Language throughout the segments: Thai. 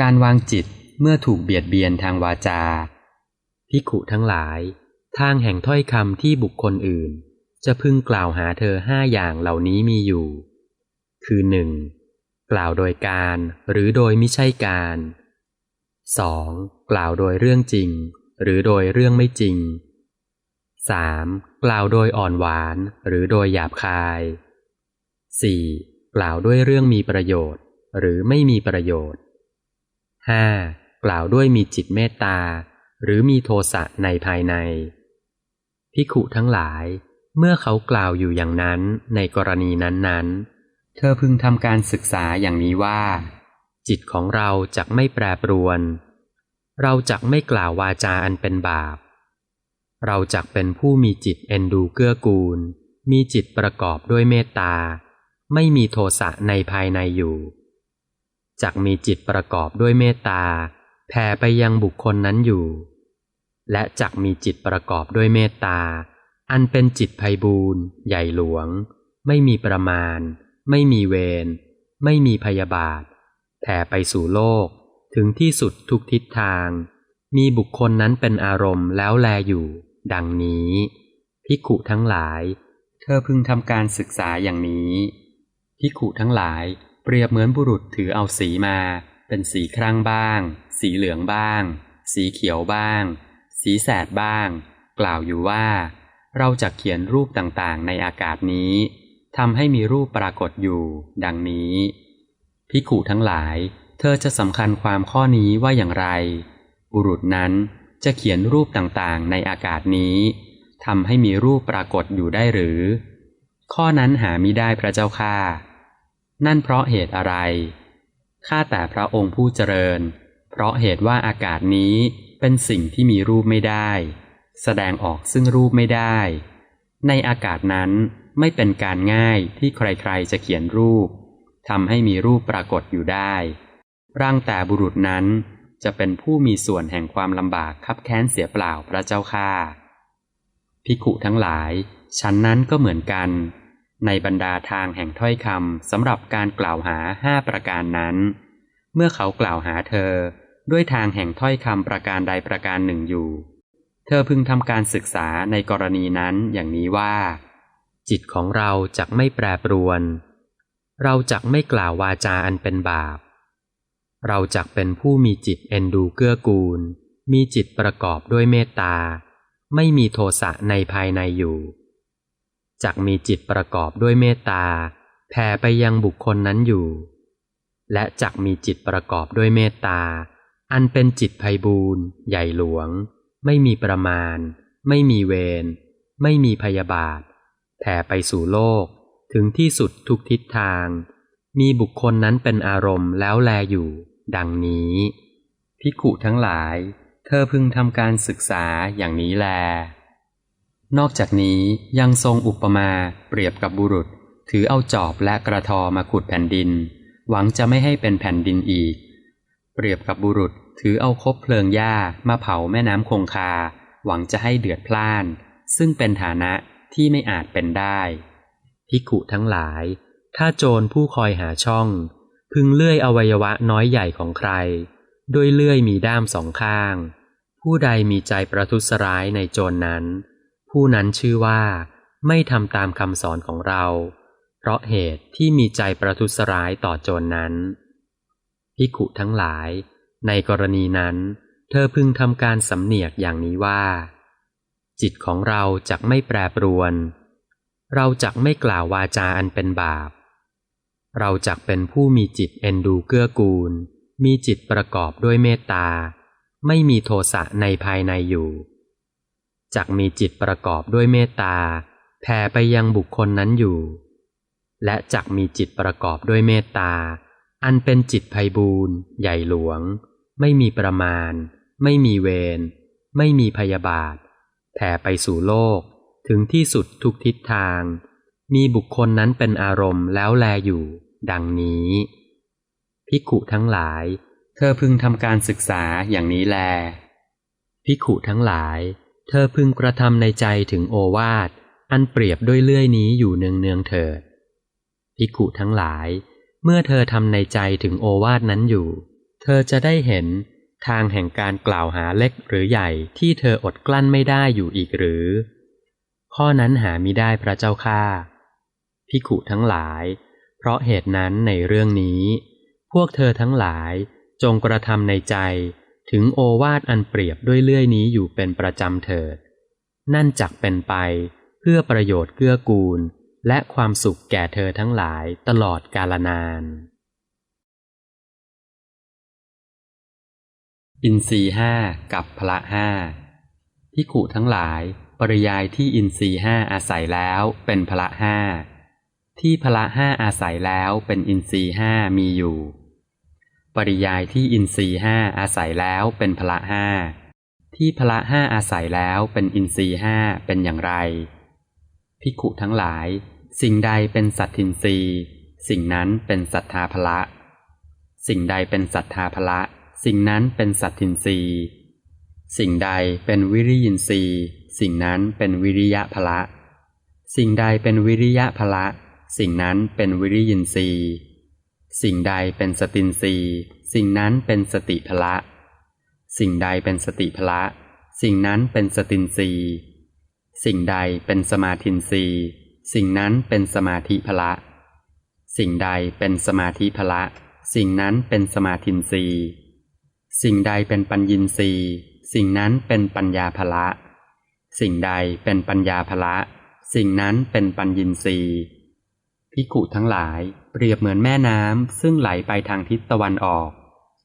การวางจิตเมื่อถูกเบียดเบียนทางวาจาภิขุทั้งหลาย ทางแห่งถ้อยคำที่บุคคลอื่น จะพึงกล่าวหาเธอห้าอย่างเหล่านี้มีอยู่ คือหนึ่งกล่าวโดยการหรือโดยมิใช่การ 2. กล่าวโดยเรื่องจริง หรือโดยเรื่องไม่จริง 3. กล่าวโดยอ่อนหวานหรือโดยหยาบคาย 4. กล่าวด้วยเรื่องมีประโยชน์ หรือไม่มีประโยชน์ 5. กล่าวด้วยมีจิตเมตตา หรือมีโทสะในภายในพิขุทั้งหลาย เมื่อเขากล่าวอยู่อย่างนั้นในกรณีนั้นๆ เธอพึงทำการศึกษาอย่างนี้ว่า จิตของเราจักไม่แปรปรวน เราจักไม่กล่าววาจาอันเป็นบาป เราจักเป็นผู้มีจิตเอ็นดูเกื้อกูล มีจิตประกอบด้วยเมตตา ไม่มีโทสะในภายในอยู่ จักมีจิตประกอบด้วยเมตตาแผ่ไปยังบุคคลนั้นอยู่ และจักมีจิตประกอบด้วยเมตตา อันเป็นจิตไพบูรณ์ใหญ่หลวง ไม่มีประมาณ ไม่มีเวร ไม่มีพยาบาท แผ่ไปสู่โลก ถึงที่สุดทุกทิศทาง มีบุคคลนั้นเป็นอารมณ์แล้วแลอยู่ ดังนี้พิขุทั้งหลาย เธอพึงทำการศึกษาอย่างนี้พิขุทั้งหลาย เปรียบเหมือนบุรุษถือเอาสีมา เป็นสีครั่งบ้าง สีเหลืองบ้าง สีเขียวบ้าง สีแสดบ้าง กล่าวอยู่ว่า เราจะเขียนรูปต่างๆ ในอากาศนี้ทำให้มีรูปปรากฏอยู่ ดังนี้พิขุทั้งหลาย เธอจะสำคัญความข้อนี้ว่าอย่างไร บุรุษนั้นจะเขียนรูปต่างๆ ในอากาศนี้ทำให้มีรูปปรากฏอยู่ได้หรือ ข้อนั้นหามิได้พระเจ้าค่า นั่นเพราะเหตุอะไร ข้าแต่พระองค์ผู้เจริญ เพราะเหตุว่าอากาศนี้เป็นสิ่งที่มีรูปไม่ได้ แสดงออกซึ่งรูปไม่ได้ ในอากาศนั้นไม่เป็นการง่ายที่ใครๆจะเขียนรูปทำให้มีรูปปรากฏอยู่ได้ ร่างแต่บุรุษนั้นจะเป็นผู้มีส่วนแห่งความลำบากคับแค้นเสียเปล่าพระเจ้าค่าพิขุทั้งหลายฉันนั้นก็เหมือนกัน ในบรรดาทางแห่งถ้อยคำสำหรับการกล่าวหาห้าประการนั้น เมื่อเขากล่าวหาเธอ ด้วยทางแห่งถ้อยคำประการใดประการหนึ่งอยู่ เธอพึงทำการศึกษาในกรณีนั้นอย่างนี้ว่า จิตของเราจักไม่แปรปรวน เราจักไม่กล่าววาจาอันเป็นบาป เราจักเป็นผู้มีจิตเอ็นดูเกื้อกูล มีจิตประกอบด้วยเมตตา ไม่มีโทสะในภายในอยู่ จักมีจิตประกอบด้วยเมตตาแผ่ไปยังบุคคลนั้นอยู่ และจักมีจิตประกอบด้วยเมตตา อันเป็นจิตไพบูรณ์ใหญ่หลวง ไม่มีประมาณ ไม่มีเวร ไม่มีพยาบาท แผ่ไปสู่โลก ถึงที่สุดทุกทิศทาง มีบุคคลนั้นเป็นอารมณ์แล้วแลอยู่ ดังนี้พิกุทั้งหลาย เธอพึงทำการศึกษาอย่างนี้แล นอกจากนี้ยังทรงอุปมาเปรียบกับบุรุษ ถือเอาจอบและกระทอมาขุดแผ่นดิน หวังจะไม่ให้เป็นแผ่นดินอีก เปรียบกับบุรุษถือเอาคบเพลิงหญ้ามาเผาแม่น้ำคงคา หวังจะให้เดือดพล่าน ซึ่งเป็นฐานะที่ไม่อาจเป็นได้พิกุทั้งหลาย ถ้าโจรผู้คอยหาช่อง พึงเลื่อยอวัยวะน้อยใหญ่ของใคร ด้วยเลื่อยมีด้ามสองข้าง ผู้ใดมีใจประทุษร้ายในโจรนนั้น ผู้นั้นชื่อว่าไม่ทำตามคำสอนของเรา เพราะเหตุที่มีใจประทุษร้ายต่อโจรนนั้นพิขุทั้งหลาย ในกรณีนั้น เธอพึงทำการสำเนียกอย่างนี้ว่า จิตของเราจักไม่แปรปรวน เราจักไม่กล่าววาจาอันเป็นบาป เราจักเป็นผู้มีจิตเอ็นดูเกื้อกูล มีจิตประกอบด้วยเมตตา ไม่มีโทสะในภายในอยู่ จักมีจิตประกอบด้วยเมตตาแผ่ไปยังบุคคลนั้นอยู่ และจักมีจิตประกอบด้วยเมตตา อันเป็นจิตไพบูรณ์ใหญ่หลวง ไม่มีประมาณ ไม่มีเวร ไม่มีพยาบาท แผ่ไปสู่โลก ถึงที่สุดทุกทิศทาง มีบุคคลนั้นเป็นอารมณ์แล้วแลอยู่ ดังนี้พิขุทั้งหลาย เธอพึงทำการศึกษาอย่างนี้แลพิขุทั้งหลาย เธอพึงกระทำในใจถึงโอวาท อันเปรียบด้วยเลื่อยนี้อยู่เนืองเนืองเถิดภิกขุทั้งหลาย เมื่อเธอทำในใจถึงโอวาทนั้นอยู่ เธอจะได้เห็นทางแห่งการกล่าวหาเล็กหรือใหญ่ที่เธออดกลั้นไม่ได้อยู่อีกหรือ ข้อนั้นหามิได้พระเจ้าค่าพิขุทั้งหลาย เพราะเหตุนั้นในเรื่องนี้ พวกเธอทั้งหลายจงกระทำในใจ ถึงโอวาทอันเปรียบด้วยเลื่อยนี้อยู่เป็นประจำเถิด นั่นจักเป็นไปเพื่อประโยชน์เกื้อกูล และความสุขแก่เธอทั้งหลายตลอดกาลนาน อินทรีห้ากับพละห้าพิขุทั้งหลาย ปริยายที่อินทรีห้าอาศัยแล้วเป็นพละห้าที่พละห้าอาศัยแล้วเป็นอินทรีห้ามีอยู่ ปริยายที่อินทรีห้าอาศัยแล้วเป็นพละห้าที่พละห้าอาศัยแล้วเป็นอินทรีห้าเป็นอย่างไรพิขุทั้งหลาย สิ่งใดเป็นสัตทินทรีสิ่งนั้นเป็นศรัทธาพละ สิ่งใดเป็นศรัทธาพละ สิ่งนั้นเป็นสัตทินทรีสิ่งใดเป็นวิริยินทรีสิ่งนั้นเป็นวิริยะพละ สิ่งใดเป็นวิริยะพละ สิ่งนั้นเป็นวิริยินทรีย์ สิ่งใดเป็นสตินรีสิ่งนั้นเป็นสติพละ สิ่งใดเป็นสติพละ สิ่งนั้นเป็นสตินรีสิ่งใดเป็นสมาธินรีสิ่งนั้นเป็นสมาธิพละ สิ่งใดเป็นสมาธิพละ สิ่งนั้นเป็นสมาธินรีสิ่งใดเป็นปัญญินรีสิ่งนั้นเป็นปัญญาภละ สิ่งใดเป็นปัญญาภละ สิ่งนั้นเป็นปัญญินรีย์ พิกุทั้งหลายเปรียบเหมือนแม่น้ำซึ่งไหลไปทางทิศตะวันออก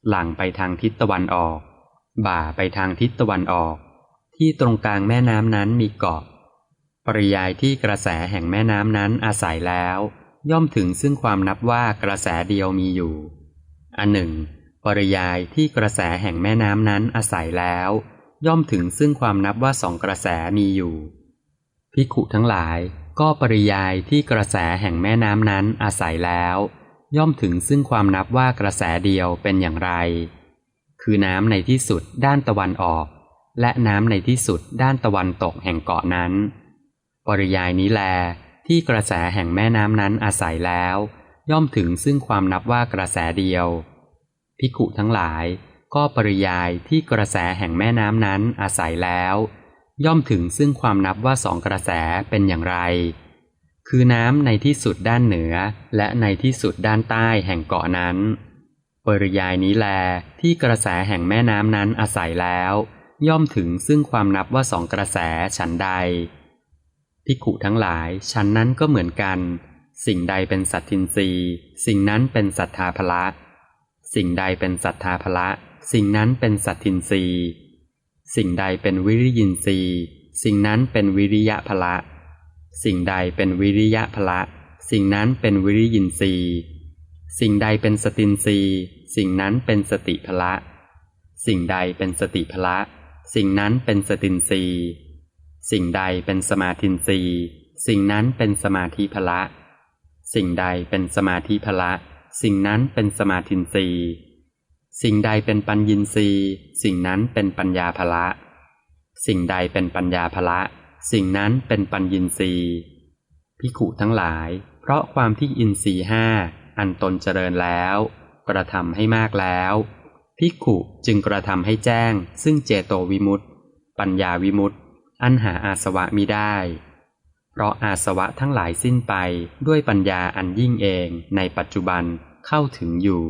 หลั่งไปทางทิศตะวันออก บ่าไปทางทิศตะวันออก ที่ตรงกลางแม่น้ำนั้นมีเกาะ ปริยายที่กระแสแห่งแม่น้ำนั้นอาศัยแล้ว ย่อมถึงซึ่งความนับว่ากระแสเดียวมีอยู่ อันหนึ่ง ปริยายที่กระแสแห่งแม่น้ำนั้นอาศัยแล้ว ย่อมถึงซึ่งความนับว่าสองกระแสมีอยู่พิขุทั้งหลาย ก็ปริยายที่กระแสแห่งแม่น้ำนั้นอาศัยแล้ว ย่อมถึงซึ่งความนับว่ากระแสเดียวเป็นอย่างไร คือน้ำในที่สุดด้านตะวันออก และน้ำในที่สุดด้านตะวันตกแห่งเกาะนั้น ปริยายนี้แลที่กระแสแห่งแม่น้ำนั้นอาศัยแล้ว ย่อมถึงซึ่งความนับว่ากระแสเดียวพิขุทั้งหลาย ก็ปริยายที่กระแสแห่งแม่น้ำนั้นอาศัยแล้ว ย่อมถึงซึ่งความนับว่าสองกระแสเป็นอย่างไร คือน้ำในที่สุดด้านเหนือ และในที่สุดด้านใต้แห่งเกาะนั้น ปริยายนี้แลที่กระแสแห่งแม่น้ำนั้นอาศัยแล้ว ย่อมถึงซึ่งความนับว่าสองกระแสฉันใดพิขุทั้งหลายฉันนั้นก็เหมือนกัน สิ่งใดเป็นสัตทินรีสิ่งนั้นเป็นสัทธาภละ สิ่งใดเป็นศรัทธาภละ สิ่งนั้นเป็นสัตทินรี สิ่งใดเป็นวิริยินทรีย์ สิ่งนั้นเป็นวิริยะภละ สิ่งใดเป็นวิริยะภละ สิ่งนั้นเป็นวิริยินทรีย์ สิ่งใดเป็นสตินทรีสิ่งนั้นเป็นสติภละ สิ่งใดเป็นสติภละ สิ่งนั้นเป็นสตินทรีสิ่งใดเป็นสมาธินทรีสิ่งนั้นเป็นสมาธิภละ สิ่งใดเป็นสมาธิภละ สิ่งนั้นเป็นสมาธินทรี สิ่งใดเป็นปัญญินรีสิ่งนั้นเป็นปัญญาภละ สิ่งใดเป็นปัญญาภละ สิ่งนั้นเป็นปัญญินรีพิขุทั้งหลาย เพราะความที่อินทรีห้าอันตนเจริญแล้ว กระทำให้มากแล้วพิขุจึงกระทำให้แจ้ง ซึ่งเจโตวิมุตติ ปัญญาวิมุตติ อันหาอาสวะมิได้ เพราะอาสวะทั้งหลายสิ้นไปด้วยปัญญาอันยิ่งเองในปัจจุบันเข้าถึงอยู่